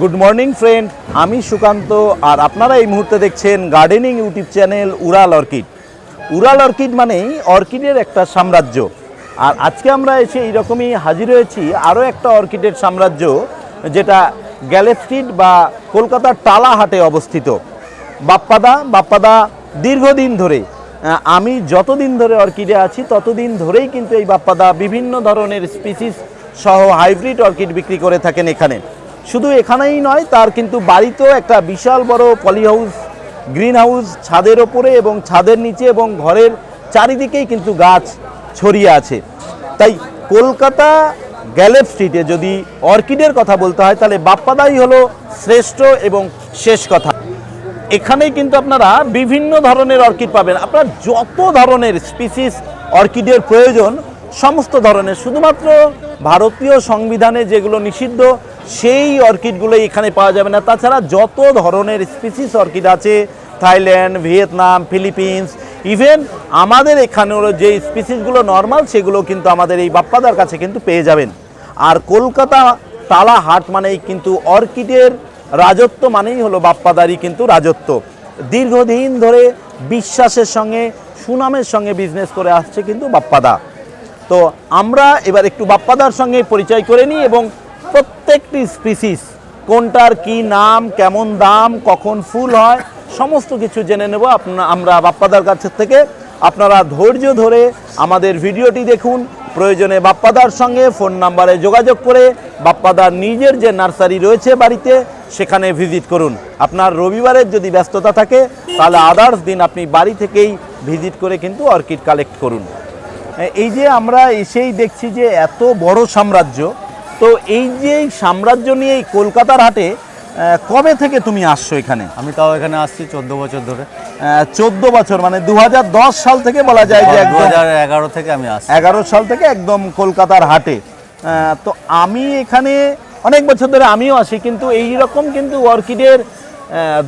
Good morning friend আমি সুকান্ত, আর আপনারা এই মুহূর্তে দেখছেন gardening YouTube channel Ural orchid Ural orchid মানেই অর্কিডের একটা সাম্রাজ্য। আর আজকে আমরা এসে এইরকমই হাজির হয়েছি আরও একটা অর্কিডের সাম্রাজ্য, যেটা গ্যালেস্ট্রিট বা কলকাতার টালাহাটে অবস্থিত। বাপ্পাদা বাপ্পাদা, দীর্ঘদিন ধরে আমি যতদিন ধরে অর্কিডে আছি, ততদিন ধরেই কিন্তু এই বাপ্পাদা বিভিন্ন ধরনের স্পিসিস সহ হাইব্রিড অর্কিড বিক্রি করে থাকেন এখানে। শুধু এখানেই নয়, তার কিন্তু বাড়িতেও একটা বিশাল বড় পলি হাউস গ্রিন হাউস ছাদের ওপরে এবং ছাদের নিচে এবং ঘরের চারিদিকেই কিন্তু গাছ ছড়িয়ে আছে। তাই কলকাতা গ্যালেপ স্ট্রিটে যদি অর্কিডের কথা বলতে হয়, তাহলে বাপ্পাদাই হলো শ্রেষ্ঠ এবং শেষ কথা। এখানেই কিন্তু আপনারা বিভিন্ন ধরনের অর্কিড পাবেন। আপনার যত ধরনের স্পিসিস অর্কিডের প্রয়োজন সমস্ত ধরনের, শুধুমাত্র ভারতীয় সংবিধানে যেগুলো নিষিদ্ধ, সেই অর্কিডগুলো এখানে পাওয়া যাবে না। তাছাড়া যত ধরনের স্পিসিস অর্কিড আছে, থাইল্যান্ড, ভিয়েতনাম, ফিলিপিন্স, ইভেন আমাদের এখানেও যে স্পিসিসগুলো নর্মাল, সেগুলো কিন্তু আমাদের এই বাপ্পাদার কাছে কিন্তু পেয়ে যাবেন। আর কলকাতা টালা হাট মানেই কিন্তু অর্কিডের রাজত্ব মানেই হলো বাপ্পাদারই কিন্তু রাজত্ব। দীর্ঘদিন ধরে বিশ্বাসের সঙ্গে, সুনামের সঙ্গে বিজনেস করে আসছে কিন্তু বাপ্পাদা। তো আমরা এবার একটু বাপ্পাদার সঙ্গে পরিচয় করে নিই এবং প্রত্যেকটি স্পিসিস কোনটার কি নাম, কেমন দাম, কখন ফুল হয়, সমস্ত কিছু জেনে নেব আমরা বাপ্পাদার কাছের থেকে। আপনারা ধৈর্য ধরে আমাদের ভিডিওটি দেখুন। প্রয়োজনে বাপ্পাদার সঙ্গে ফোন নাম্বারে যোগাযোগ করে বাপ্পাদার নিজের যে নার্সারি রয়েছে বাড়িতে, সেখানে ভিজিট করুন। আপনার রবিবারের যদি ব্যস্ততা থাকে, তাহলে আদার্স দিন আপনি বাড়ি থেকেই ভিজিট করে কিন্তু অর্কিড কালেক্ট করুন। এই যে আমরা এসেই দেখছি যে এত বড় সাম্রাজ্য তো এই যে সাম্রাজ্য নিয়ে এই কলকাতার হাটে কবে থেকে তুমি আসছো এখানে? আমি তাও এখানে আসছি চোদ্দ বছর ধরে। চোদ্দ বছর মানে দু হাজার দশ সাল থেকে বলা যায় যে দু হাজার এগারো থেকে আমি আসছি। এগারো সাল থেকে একদম কলকাতার হাটে। তো আমি এখানে অনেক বছর ধরে আমিও আসি কিন্তু এই রকম কিন্তু অর্কিডের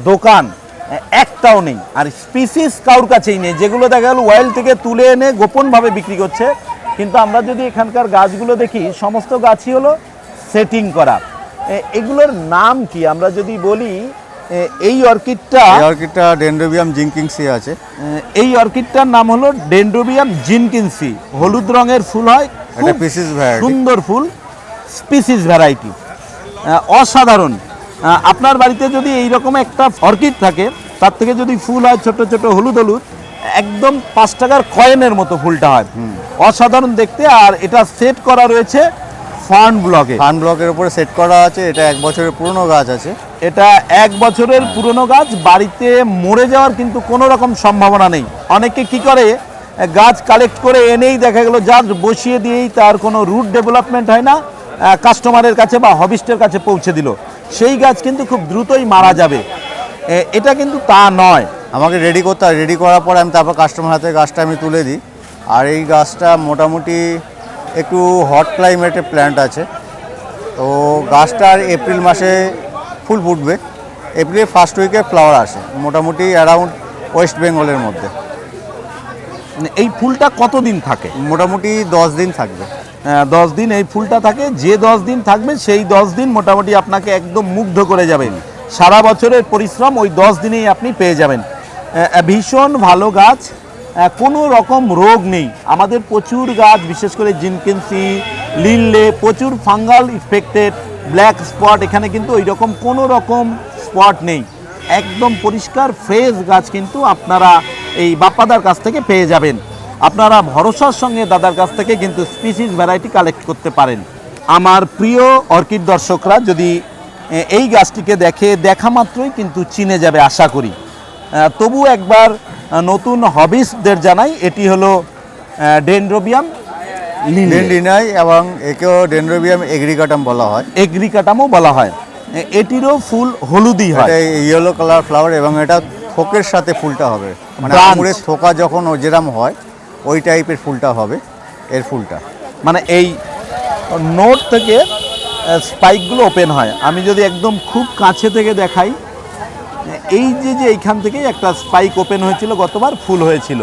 দোকান একটাও নেই। আর স্পিসিস কারোর কাছেই নেই। যেগুলো দেখা গেল ওয়াইল্ড থেকে তুলে এনে গোপনভাবে বিক্রি করছে। কিন্তু আমরা যদি এখানকার গাছগুলো দেখি সমস্ত গাছই হলো সেটিং করা। এগুলোর নাম কি? আমরা যদি বলি এই অর্কিডটা এই অর্কিডটা ডেন্ড্রোবিয়াম জিঙ্কিংসি আছে। এই অর্কিডটার নাম হলো ডেন্ড্রোবিয়াম জিনকিনসি হলুদ রঙের ফুল হয়। এটা খুব পিসিস ভ্যারাইটি সুন্দর ফুল স্পিসিস ভ্যারাইটি অসাধারণ। আপনার বাড়িতে যদি এই রকম একটা অর্কিড থাকে তার থেকে যদি ফুল হয় ছোট ছোট হলুদ হলুদ একদম পাঁচ টাকার কয়েনের মতো ফুলটা হয়। অসাধারণ দেখতে আর এটা সেট করা রয়েছে ফার্ন ব্লকে। ফান ব্লকের উপরে সেট করা আছে এটা এক বছরের পুরনো গাছ আছে। এটা এক বছরের পুরনো গাছ বাড়িতে মরে যাওয়ার কিন্তু কোনো রকম সম্ভাবনা নেই। অনেকে কি করে গাছ কালেক্ট করে এনেই দেখা গেল জাস্ট বসিয়ে দিয়েই তার কোনো রুট ডেভেলপমেন্ট হয় না কাস্টমারের কাছে বা হবিস্টের কাছে পৌঁছে দিল। সেই গাছ কিন্তু খুব দ্রুতই মারা যাবে। এটা কিন্তু তা নয়। আমাকে রেডি করতে হয়। রেডি করার পরে আমি তারপর কাস্টমার হাতে গাছটা আমি তুলে দিই। আর এই গাছটা মোটামুটি একটু হট ক্লাইমেটের প্ল্যান্ট আছে। তো গাছটার এপ্রিল মাসে ফুল ফুটবে। এপ্রিলের ফার্স্ট উইকে ফ্লাওয়ার আসে। মোটামুটি অ্যারাউন্ড ওয়েস্ট বেঙ্গলের মধ্যে। মানে এই ফুলটা কতদিন থাকে? মোটামুটি দশ দিন থাকবে। দশ দিন এই ফুলটা থাকে। যে দশ দিন থাকবে সেই দশ দিন মোটামুটি আপনাকে একদম মুগ্ধ করে যাবেন। সারা বছরের পরিশ্রম ওই দশ দিনেই আপনি পেয়ে যাবেন। ভীষণ ভালো গাছ। কোনো রকম রোগ নেই। আমাদের প্রচুর গাছ, বিশেষ করে জিনকেন্সি, লিনলে প্রচুর ফাঙ্গাল ইফেক্টেড, ব্ল্যাক স্পট, এখানে কিন্তু ওই রকম কোনো রকম স্পট নেই। একদম পরিষ্কার ফ্রেশ গাছ কিন্তু আপনারা এই বাপ্পাদার কাছ থেকে পেয়ে যাবেন। আপনারা ভরসার সঙ্গে দাদার কাছ থেকে কিন্তু স্পিসিস ভ্যারাইটি কালেক্ট করতে পারেন। আমার প্রিয় অর্কিড দর্শকরা যদি এই গাছটিকে দেখে দেখা মাত্রই কিন্তু চিনে যাবে আশা করি। তবু একবার নতুন হবিসদের জানাই এটি হলো ডেন্ড্রোবিয়াম ডেন্ডিনাই এবং একেও ডেন্ড্রোবিয়াম এগ্রিকাটাম বলা হয়। এগ্রিকাটামও বলা হয়। এটিরও ফুল হলুদই হয়। ইয়েলো কালার ফ্লাওয়ার এবং এটা থোকের সাথে ফুলটা হবে। মানে আঙুরের থোকা যখন ও যেরম হয় ওই টাইপের ফুলটা হবে এর ফুলটা। মানে এই নোট থেকে স্পাইকগুলো ওপেন হয়। আমি যদি একদম খুব কাছে থেকে দেখাই এই যে যে এইখান থেকেই একটা স্পাইক ওপেন হয়েছিল গতবার ফুল হয়েছিল।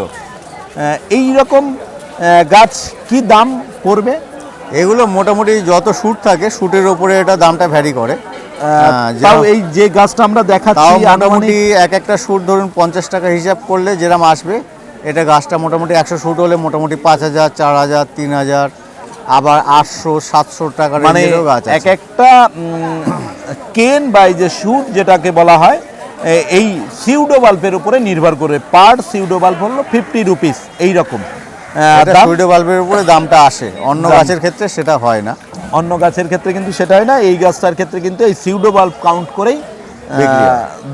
এই রকম গাছ কি দাম পড়বে? এগুলো মোটামুটি যত শ্যুট থাকে শ্যুটের ওপরে এটা দামটা ভ্যারি করে। তাও এই যে গাছটা আমরা দেখাচ্ছি মোটামুটি এক একটা শ্যুট ধরুন পঞ্চাশ টাকা হিসাব করলে যেরকম আসবে এটা গাছটা মোটামুটি একশো শ্যুট হলে মোটামুটি পাঁচ হাজার চার হাজার তিন হাজার আবার আটশো সাতশো টাকা মানে এক একটা কেন বা এই যে শুট যেটাকে বলা হয় এই সিউডো বাল্বের উপরে নির্ভর করে পার সিউডো বাল্ব হলো ফিফটি রুপিস এইরকম। সুইডো বাল্বের উপরে দামটা আসে। অন্য গাছের ক্ষেত্রে সেটা হয় না। অন্য গাছের ক্ষেত্রে কিন্তু সেটা হয় না এই গাছটার ক্ষেত্রে কিন্তু এই সিউডো বাল্ব কাউন্ট করেই।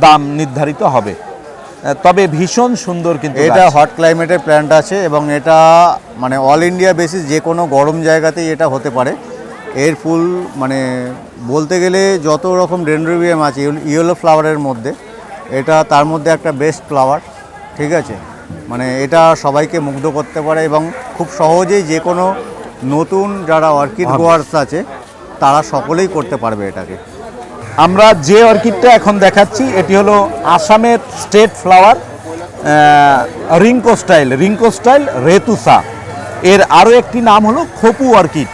দাম নির্ধারিত হবে। তবে ভীষণ সুন্দর কিন্তু এটা হট ক্লাইমেটের প্ল্যান্ট আছে এবং এটা মানে অল ইন্ডিয়া বেসিস যে কোনো গরম জায়গাতেই এটা হতে পারে। এর ফুল মানে বলতে গেলে যত রকম ডেন্ড্রোবিয়াম আছে ইয়েলো ফ্লাওয়ারের মধ্যে এটা তার মধ্যে একটা বেস্ট ফ্লাওয়ার ঠিক আছে? মানে এটা সবাইকে মুগ্ধ করতে পারে এবং খুব সহজেই যে কোনো নতুন যারা অর্কিড। গোয়ার্স আছে তারা সকলেই করতে পারবে এটাকে। আমরা যে অর্কিডটা এখন দেখাচ্ছি এটি হলো আসামের state flower Rhynchostylis Rhynchostylis retusa. এর আরও একটি নাম হলো খপু অর্কিড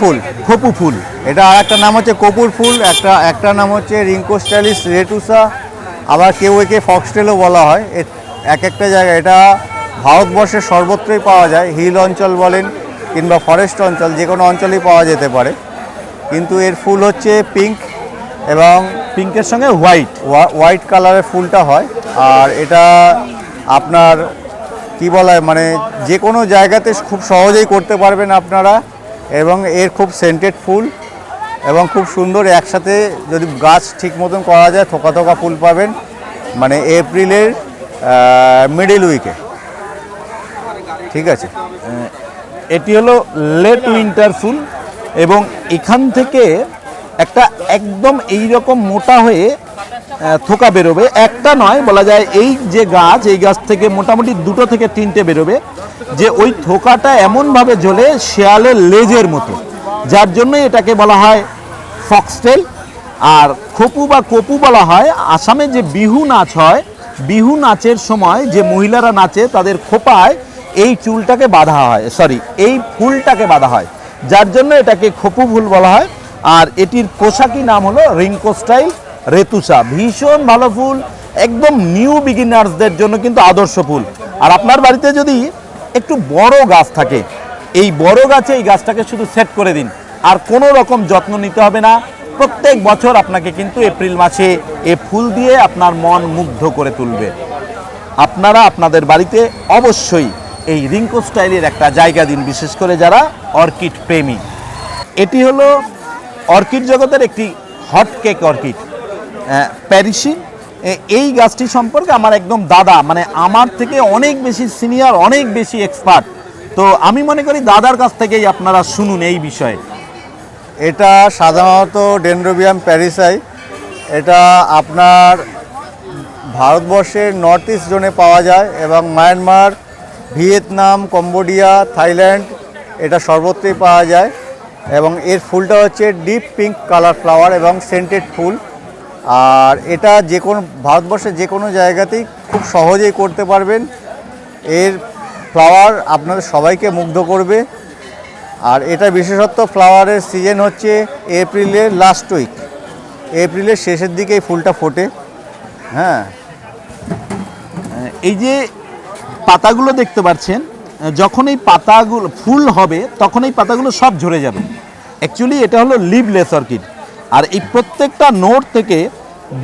ফুল। খপু ফুল। এটা আর একটা নাম হচ্ছে কপুর ফুল একটা একটা নাম হচ্ছে রিঙ্কো স্টাইলিস রেটুসা আবার কেউ একে ফক্সটেলও বলা হয়। এক একটা জায়গায় এটা ভারতবর্ষের সর্বত্রই পাওয়া যায় হিল অঞ্চল বলেন কিংবা ফরেস্ট অঞ্চল যে কোনো অঞ্চলেই পাওয়া যেতে পারে। কিন্তু এর ফুল হচ্ছে পিঙ্ক এবং পিঙ্কের সঙ্গে হোয়াইট হোয়াইট কালারের ফুলটা হয়। আর এটা আপনার, কি বলা মানে যে কোনো জায়গাতে খুব সহজেই করতে পারবেন আপনারা। এবং এর খুব সেন্টেড ফুল এবং খুব সুন্দর, একসাথে যদি গাছ ঠিক মতন করা যায়, থোকা থোকা ফুল পাবেন। মানে এপ্রিলের মিডিল উইকে ঠিক আছে? এটি হলো লেট উইন্টার ফুল এবং এখান থেকে একটা একদম এই রকম মোটা হয়ে থোকা বেরোবে। একটা নয়, বলা যায় এই যে গাছ, এই গাছ থেকে মোটামুটি দুটো থেকে তিনটে বেরোবে, যে ওই থোকাটা এমনভাবে জ্বলে শেয়ালের লেজের মতো। যার জন্য এটাকে বলা হয় ফক্সটেল। আর খপু বা কপু বলা হয় আসামে যে বিহু নাচ হয়, বিহু নাচের সময় যে মহিলারা নাচে, তাদের খোপায় এই চুলটাকে বাঁধা হয় সরি এই ফুলটাকে বাঁধা হয়। যার জন্য এটাকে খপু ফুল বলা হয়। আর এটির পোশাকি নাম হলো রিঙ্কো স্টাইল রেতুসা। ভীষণ ভালো ফুল, একদম নিউ বিগিনার্সদের জন্য কিন্তু আদর্শ ফুল। আর আপনার বাড়িতে যদি একটু বড় গাছ থাকে, এই বড় গাছে এই গাছটাকে শুধু সেট করে দিন। আর কোনো রকম যত্ন নিতে হবে না। প্রত্যেক বছর আপনাকে কিন্তু এপ্রিল মাসে এ ফুল দিয়ে আপনার মন মুগ্ধ করে তুলবে। আপনারা আপনাদের বাড়িতে অবশ্যই এই রিঙ্কো স্টাইলের একটা জায়গা দিন, বিশেষ করে যারা অর্কিড প্রেমী। এটি হলো অর্কিড জগতের একটি হট কেক অর্কিড। প্যারিসি এই গাছটি সম্পর্কে আমার একদম দাদা মানে আমার থেকে অনেক বেশি সিনিয়র, অনেক বেশি এক্সপার্ট। তো আমি মনে করি দাদার কাছ থেকেই আপনারা শুনুন এই বিষয়ে। এটা সাধারণত ডেন্ড্রোবিয়াম প্যারিসাই। এটা আপনার ভারতবর্ষের নর্থ ইস্ট জোনে পাওয়া যায় এবং মায়ানমার, ভিয়েতনাম, কম্বোডিয়া, থাইল্যান্ড, এটা সর্বত্রই পাওয়া যায়। এবং এর ফুলটা হচ্ছে ডিপ পিঙ্ক কালার ফ্লাওয়ার এবং সেন্টেড ফুল। আর এটা যে কোনো ভারতবর্ষের যে কোনো জায়গাতেই খুব সহজেই করতে পারবেন। এর ফ্লাওয়ার আপনাদের সবাইকে মুগ্ধ করবে। আর এটা বিশেষত্ব ফ্লাওয়ারের সিজন হচ্ছে এপ্রিলের লাস্ট উইক এপ্রিলের শেষের দিকে এই ফুলটা ফোটে। হ্যাঁ। এই যে পাতাগুলো দেখতে পাচ্ছেন যখন এই পাতাগুলো ফুল হবে, তখন এই পাতাগুলো সব ঝরে যাবে। অ্যাকচুয়ালি এটা হলো লিভলেস অর্কিড আর এই প্রত্যেকটা নোট থেকে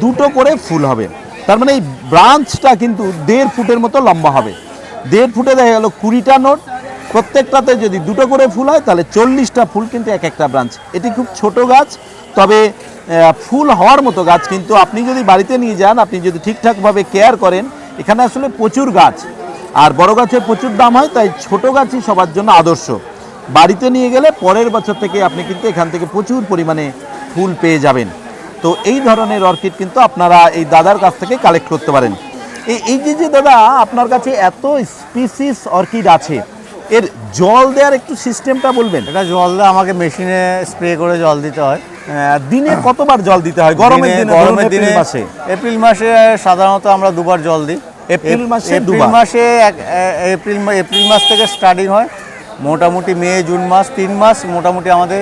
দুটো করে ফুল হবে। তার মানে এই ব্রাঞ্চটা কিন্তু দেড় ফুটের মতো লম্বা হবে। দেড় ফুটে দেখা গেল কুড়িটা নোট। প্রত্যেকটাতে যদি দুটো করে ফুল হয়, তাহলে চল্লিশটা ফুল কিন্তু এক একটা ব্রাঞ্চ এটি খুব ছোট গাছ, তবে ফুল হওয়ার মতো গাছ। কিন্তু আপনি যদি বাড়িতে নিয়ে যান, আপনি যদি ঠিকঠাকভাবে কেয়ার করেন, এখানে আসলে প্রচুর গাছ। আর বড় গাছের প্রচুর দাম হয় তাই ছোট গাছই সবার জন্য আদর্শ। বাড়িতে নিয়ে গেলে পরের বছর থেকে আপনি কিন্তু এখান থেকে প্রচুর পরিমাণে ফুল পেয়ে যাবেন। তো এই ধরনের অর্কিড কিন্তু আপনারা এই দাদার কাছ থেকে কালেক্ট করতে পারেন। এই এই যে যে দাদা আপনার কাছে এত স্পিসিস অর্কিড আছে এর জল দেওয়ার একটু সিস্টেমটা বলবেন? এটা জল দিয়ে আমাকে মেশিনে স্প্রে করে জল দিতে হয়। দিনে কতবার জল দিতে হয়? গরমের দিনে গরমের দিনে মাসে। এপ্রিল মাসে সাধারণত আমরা দুবার জল দিই। এপ্রিল মাসে এপ্রিল? মাসে এপ্রিল এপ্রিল মাস থেকে স্টার্টিং হয় মোটামুটি মে জুন মাস তিন মাস মোটামুটি আমাদের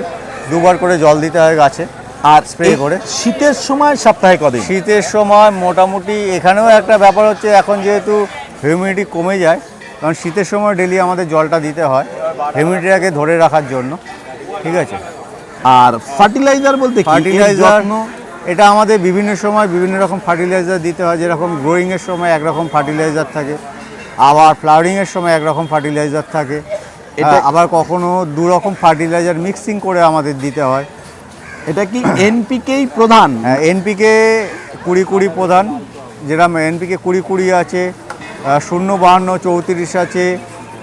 দুবার করে জল দিতে হয় গাছে আর স্প্রে করে। শীতের সময় সপ্তাহে কদিন শীতের সময় মোটামুটি এখানেও একটা ব্যাপার হচ্ছে এখন যেহেতু হিউমিডিটি কমে যায় কারণ শীতের সময় ডেলি আমাদের জলটা দিতে হয় হিউমিডিটিটাকে ধরে রাখার জন্য ঠিক আছে আর ফার্টিলাইজার বলতে ফার্টিলাইজার? এটা আমাদের বিভিন্ন সময় বিভিন্ন রকম ফার্টিলাইজার দিতে হয় যেরকম গ্রোয়িংয়ের সময় একরকম ফার্টিলাইজার থাকে আবার ফ্লাওয়ারিংয়ের সময় একরকম ফার্টিলাইজার থাকে এটা- আবার কখনো দু রকম ফার্টিলাইজার মিক্সিং করে আমাদের দিতে হয়। এটা কি এনপিকেই প্রধান? এনপিকে কুড়ি কুড়ি প্রধান যেরকম এনপিকে কুড়ি কুড়ি আছে শূন্য বাহান্ন চৌত্রিশ আছে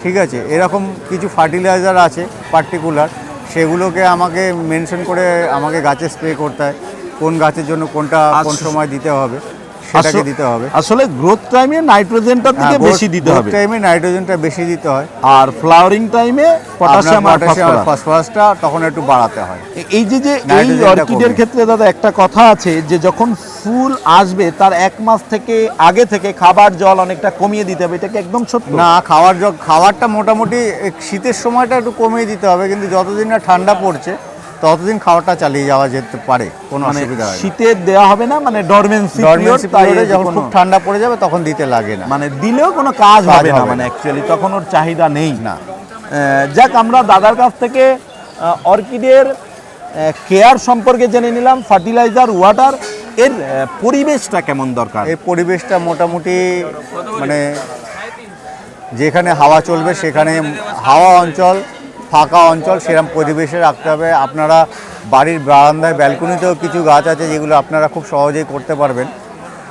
ঠিক আছে এরকম কিছু ফার্টিলাইজার আছে পার্টিকুলার সেগুলোকে আমাকে মেনশন করে আমাকে গাছে স্প্রে করতে হয়। কোন গাছের জন্য কোনটা কোন সময় দিতে হবে সেটাকে দিতে হবে। আসলে গ্রোথ টাইমে নাইট্রোজেনটা থেকে বেশি দিতে হবে। টাইমে নাইট্রোজেনটা বেশি দিতে হয়। আর ফ্লাওয়ারিং টাইমে পটাশিয়াম আর ফসফরাসটা তখন একটু বাড়াতে হয়। এই যে যে এই অর্কিডের ক্ষেত্রে দাদা একটা কথা আছে যে যখন ফুল আসবে তার এক মাস থেকে আগে থেকে খাবার জল অনেকটা কমিয়ে দিতে হবে। এটা কি একদম সত্য? না খাওয়ার জল খাবারটা মোটামুটি শীতের সময়টা একটু কমিয়ে দিতে হবে কিন্তু যতদিন না ঠান্ডা পড়ছে ততদিন খাবারটা চালিয়ে যাওয়া যেতে পারে কোনো মানে অসুবিধা হয় না। শীতে দেওয়া হবে না মানে ডরমেন্সি ডরমেন্সি পিরিয়ডে যখন খুব ঠান্ডা পড়ে যাবে তখন দিতে লাগে না। মানে দিলেও কোনো কাজ কাজ হবে না হবে মানে না। অ্যাকচুয়ালি তখন ওর চাহিদা নেই। না। আহ, যাক আমরা দাদার কাছ থেকে আহ, অর্কিডের কেয়ার সম্পর্কে জেনে নিলাম ফার্টিলাইজার ওয়াটার এর আহ, পরিবেশটা কেমন দরকার? এই পরিবেশটা মোটামুটি মানে যেখানে হাওয়া চলবে সেখানে হাওয়া অঞ্চল ফাঁকা অঞ্চল সেরকম পরিবেশে রাখতে হবে। আপনারা বাড়ির বারান্দায়, ব্যালকনিতেও কিছু গাছ আছে যেগুলো আপনারা খুব সহজেই করতে পারবেন।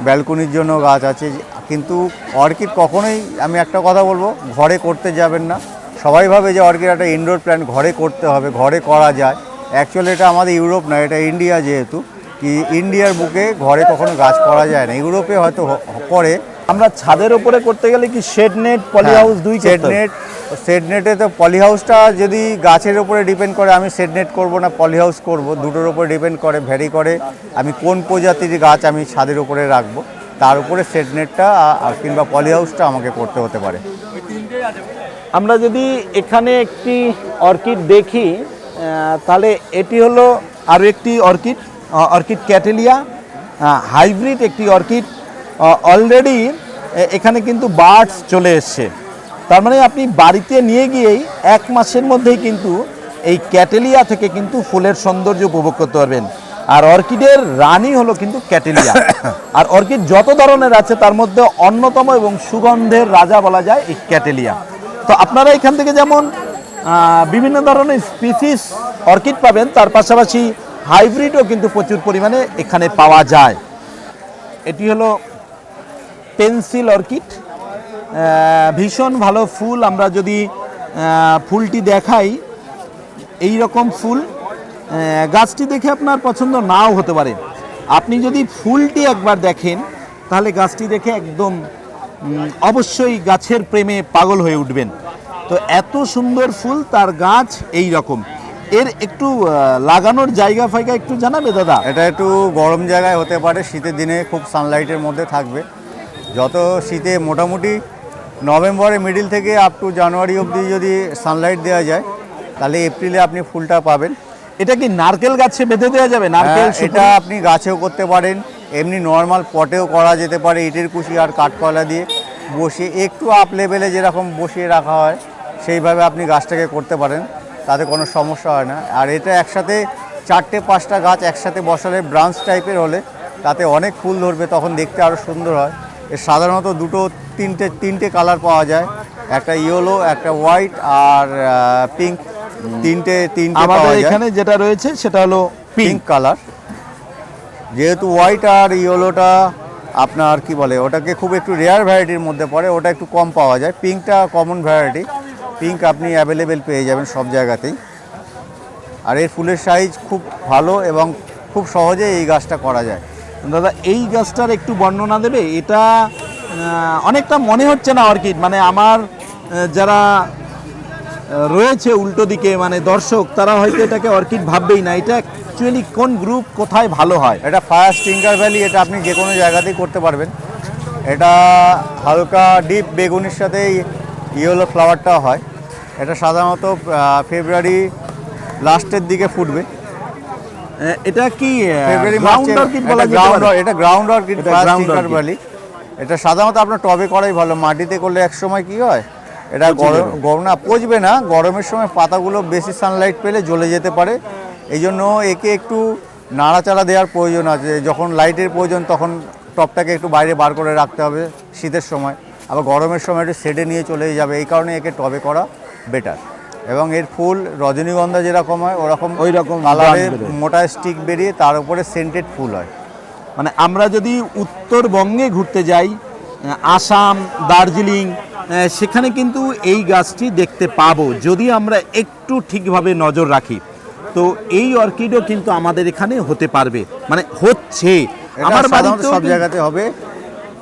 ব্যালকনির জন্য গাছ আছে। কিন্তু অর্কিড কখনোই, আমি একটা কথা বলব, ঘরে করতে যাবেন না। সবাই ভাবে যে অর্কিড একটা ইনডোর প্ল্যান্ট ঘরে করতে হবে, ঘরে করা যায়। অ্যাকচুয়ালি এটা আমাদের ইউরোপ না, এটা ইন্ডিয়া যেহেতু। কি ইন্ডিয়ার বুকে ঘরে কখনো গাছ করা যায় না। ইউরোপে হয়তো করে আমরা ছাদের উপরে করতে গেলে কি শেড নেট পলি হাউস দুই শেড নেট সেট নেটে তো পলি হাউসটা যদি গাছের উপরে ডিপেন্ড করে আমি সেট নেট করব না পলি হাউস করব দুটোর উপরে ডিপেন্ড করে ভ্যারি করে আমি কোন প্রজাতির গাছ আমি ছাদের উপরে রাখব তার উপরে সেট নেটটা আর কিংবা পলি হাউসটা আমাকে করতে হতে পারে। আমরা যদি এখানে একটি অর্কিড দেখি তাহলে এটি হলো আরও একটি অর্কিড অর্কিড ক্যাটেলিয়া হাইব্রিড একটি অর্কিড। অলরেডি এখানে কিন্তু বার্ডস চলে এসছে। তার মানে আপনি বাড়িতে নিয়ে গিয়েই এক মাসের মধ্যেই কিন্তু এই ক্যাটেলিয়া থেকে কিন্তু ফুলের সৌন্দর্য উপভোগ করতে পারবেন। আর অর্কিডের রানী হলো কিন্তু ক্যাটেলিয়া আর অর্কিড যত ধরনের আছে তার মধ্যে অন্যতম এবং সুগন্ধের রাজা বলা যায় এই ক্যাটেলিয়া তো আপনারা এখান থেকে যেমন বিভিন্ন ধরনের স্পিসিস অর্কিড পাবেন তার পাশাপাশি হাইব্রিডও কিন্তু প্রচুর পরিমাণে এখানে পাওয়া যায়। এটি হলো পেন্সিল অর্কিড। ভীষণ ভালো ফুল। আমরা যদি ফুলটি দেখাই এই রকম ফুল গাছটি দেখে আপনার পছন্দ নাও হতে পারে। আপনি যদি ফুলটি একবার দেখেন, তাহলে গাছটি দেখে একদম অবশ্যই গাছের প্রেমে পাগল হয়ে উঠবেন। তো এত সুন্দর ফুল, তার গাছ এই রকম এর একটু লাগানোর জায়গা ফায়গা একটু জানাবে, দাদা? এটা একটু গরম জায়গায় হতে পারে, শীতের দিনে খুব সানলাইটের মধ্যে থাকবে। যত শীতে মোটামুটি নভেম্বরের মিডিল থেকে আপ টু জানুয়ারি অবধি যদি সানলাইট দেওয়া যায় তাহলে এপ্রিলে আপনি ফুলটা পাবেন। এটা কি নারকেল গাছে বেঁধে দেওয়া যাবে? নারকেল সেটা আপনি গাছেও করতে পারেন। এমনি নর্মাল পটেও করা যেতে পারে ইটের কুশি আর কাঠকয়লা দিয়ে। বসিয়ে একটু আপ লেভেলে যেরকম বসিয়ে রাখা হয় সেইভাবে আপনি গাছটাকে করতে পারেন। তাতে কোনো সমস্যা হয় না। আর এটা একসাথে চারটে পাঁচটা গাছ একসাথে বসালে ব্রাঞ্চ টাইপের হলে তাতে অনেক ফুল ধরবে তখন দেখতে আরও সুন্দর হয়। এর সাধারণত দুটো তিনটে তিনটে কালার পাওয়া যায়। একটা ইয়েলো একটা হোয়াইট আর পিঙ্ক। তিনটে তিনটে আমাদের পাওয়া যায়। এখানে যেটা রয়েছে সেটা হলো পিঙ্ক পিঙ্ক কালার যেহেতু হোয়াইট আর ইয়েলোটা আপনার কি বলে ওটাকে খুব একটু রেয়ার ভ্যারাইটির মধ্যে পড়ে ওটা একটু কম পাওয়া যায়। পিঙ্কটা কমন ভ্যারাইটি পিঙ্ক আপনি অ্যাভেলেবেল পেয়ে যাবেন সব জায়গাতেই। আর এর ফুলের সাইজ খুব ভালো এবং খুব সহজে এই গাছটা করা যায়। দাদা, এই গাছটার একটু বর্ণনা দেবে? এটা অনেকটা মনে হচ্ছে না অর্কিড। মানে আমার যারা রয়েছে উল্টো দিকে মানে দর্শক, তারা হয়তো এটাকে অর্কিড ভাববেই না। এটা অ্যাকচুয়ালি কোন গ্রুপ কোথায় ভালো হয়? এটা ফায়ার স্টিঙ্গার ভ্যালি এটা আপনি যে কোনো জায়গাতেই করতে পারবেন। এটা হালকা ডিপ বেগুনির সাথে ইয়েলো ফ্লাওয়ারটা হয়। এটা সাধারণত ফেব্রুয়ারি লাস্টের দিকে ফুটবে। এটা কি এটা গ্রাউন্ড অর্কিড এটা সাধারণত আপনার টবে করাই ভালো মাটিতে করলে এক সময় কি হয়? এটা গরম গরম না পচবে না গরমের সময় পাতাগুলো বেশি সানলাইট পেলে জ্বলে যেতে পারে। এই জন্য একে একটু নাড়াচাড়া দেওয়ার প্রয়োজন আছে। যখন লাইটের প্রয়োজন তখন টপটাকে একটু বাইরে বার করে রাখতে হবে শীতের সময়। আবার গরমের সময় একটু সেটে নিয়ে চলে যাবে। এই কারণে একে টবে করা বেটার এবং এর ফুল রজনীগন্ধা যেরকম হয় ওরকম ওই রকম কালারের গাছ মোটা স্টিক বেরিয়ে তার উপরে সেন্টেড ফুল হয়। মানে আমরা যদি উত্তরবঙ্গে ঘুরতে যাই আসাম দার্জিলিং সেখানে কিন্তু এই গাছটি দেখতে পাবো। যদি আমরা একটু ঠিকভাবে নজর রাখি তো এই অর্কিডও কিন্তু আমাদের এখানে হতে পারবে। মানে হচ্ছে। আমার সাধারণত সব জায়গাতে হবে।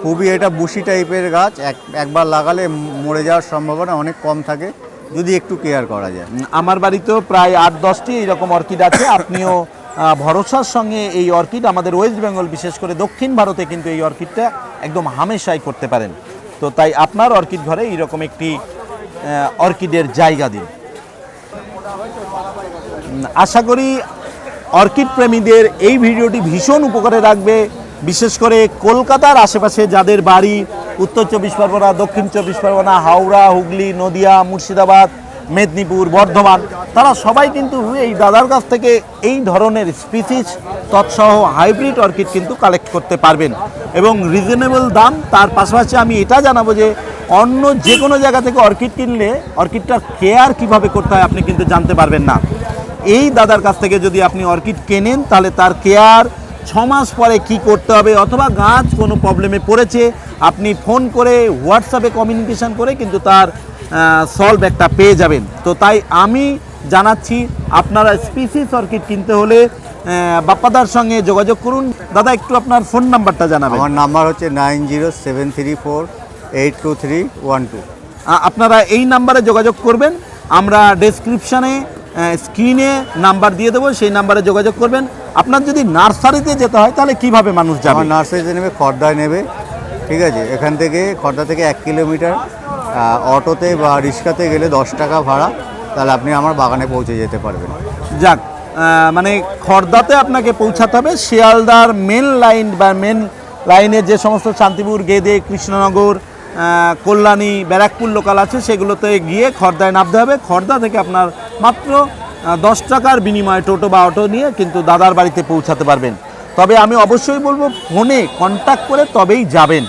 খুবই এটা বুশি টাইপের গাছ। এক একবার লাগালে মরে যাওয়ার সম্ভাবনা অনেক কম থাকে। যদি একটু কেয়ার করা যায়। আমার বাড়িতেও প্রায় আট, দশটি এইরকম অর্কিড আছে। আপনিও ভরসার সঙ্গে এই অর্কিড, আমাদের ওয়েস্ট বেঙ্গল, বিশেষ করে দক্ষিণ ভারতে কিন্তু এই অর্কিডটা একদম হামেশাই করতে পারেন। তো তাই আপনার অর্কিড ঘরে এইরকম একটি অর্কিডের জায়গা দিন। আশা করি অর্কিড প্রেমীদের এই ভিডিওটি ভীষণ উপকারে রাখবে। বিশেষ করে কলকাতার আশেপাশে যাদের বাড়ি উত্তর চব্বিশ পরগনা, দক্ষিণ চব্বিশ পরগনা, হাওড়া, হুগলি, নদিয়া, মুর্শিদাবাদ, মেদিনীপুর, বর্ধমান, তারা সবাই কিন্তু এই দাদার কাছ থেকে এই ধরনের স্পিসিস তৎসহ হাইব্রিড অর্কিড কিন্তু কালেক্ট করতে পারবেন। এবং রিজনেবল দাম, তার পাশাপাশি আমি এটা জানাব যে অন্য যে কোনো জায়গা থেকে অর্কিড কিনলে অর্কিডটার কেয়ার কীভাবে করতে হয় আপনি কিন্তু জানতে পারবেন না। এই দাদার কাছ থেকে যদি আপনি অর্কিড কেনেন, তাহলে তার কেয়ার ছ মাস পরে কি করতে হবে অথবা গাছ কোনো প্রবলেমে পড়েছে আপনি ফোন করে হোয়াটসঅ্যাপে কমিউনিকেশন করে কিন্তু তার সলভ একটা পেয়ে যাবেন। তো তাই আমি জানাচ্ছি আপনারা স্পিসিস অর্কিড কিনতে হলে বাপ্পাদার সঙ্গে যোগাযোগ করুন। দাদা একটু আপনার ফোন নাম্বারটা জানাবেন। আমার নাম্বার হচ্ছে nine zero seven three four eight two three one two আপনারা এই নাম্বারে যোগাযোগ করবেন। আমরা ডেসক্রিপশানে স্ক্রিনে নাম্বার দিয়ে দেবো সেই নাম্বারে যোগাযোগ করবেন। আপনার যদি নার্সারিতে যেতে হয় তাহলে কীভাবে মানুষ যাবে? নার্সারিতে নেবে খর্দায় নেবে ঠিক আছে? এখান থেকে খর্দা থেকে এক কিলোমিটার অটোতে বা রিক্সাতে গেলে দশ টাকা ভাড়া তাহলে আপনি আমার বাগানে পৌঁছে যেতে পারবেন। যাক মানে খর্দাতে আপনাকে পৌঁছাতে হবে। শিয়ালদার মেন লাইন বা মেন লাইনের যে সমস্ত শান্তিপুর গেদে কৃষ্ণনগর কল্যাণী ব্যারাকপুর লোকাল আছে সেগুলোতে গিয়ে খর্দায় নামতে হবে। খর্দা থেকে আপনার মাত্র দশ টাকার বিনিময়ে টোটো বা অটো নিয়ে কিন্তু দাদার বাড়িতে পৌঁছাতে পারবেন। তবে আমি অবশ্যই বলব, ফোনে কন্ট্যাক্ট করে তবেই যাবেন।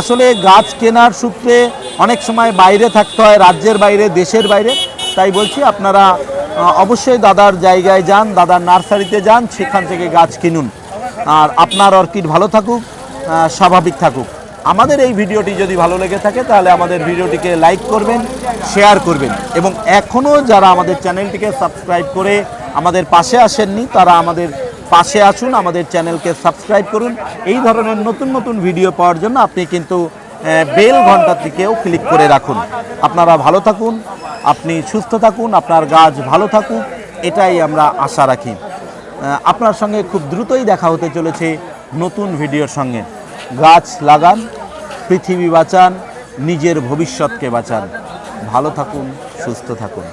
আসলে গাছ কেনার সূত্রে অনেক সময় বাইরে থাকতে হয়, রাজ্যের বাইরে, দেশের বাইরে। তাই বলছি, আপনারা অবশ্যই দাদার জায়গায় যান, দাদার নার্সারিতে যান, সেখান থেকে গাছ কিনুন। আর আপনার অর্কিড ভালো থাকুক স্বাভাবিক থাকুক। আমাদের এই ভিডিওটি যদি ভালো লেগে থাকে, তাহলে আমাদের ভিডিওটিকে লাইক করবেন, শেয়ার করবেন এবং এখনও যারা আমাদের চ্যানেলটিকে সাবস্ক্রাইব করে আমাদের পাশে আসেননি, তারা আমাদের পাশে আসুন, আমাদের চ্যানেলকে সাবস্ক্রাইব করুন। এই ধরনের নতুন নতুন ভিডিও পাওয়ার জন্য আপনি কিন্তু বেল ঘন্টাটিকেও ক্লিক করে রাখুন। আপনারা ভালো থাকুন, আপনি সুস্থ থাকুন, আপনার গাছ ভালো থাকুক, এটাই আমরা আশা রাখি। আপনার সঙ্গে খুব দ্রুতই দেখা হতে চলেছে নতুন ভিডিওর সঙ্গে। গাছ লাগান পৃথিবী বাঁচান নিজের ভবিষ্যৎকে বাঁচান। ভালো থাকুন সুস্থ থাকুন।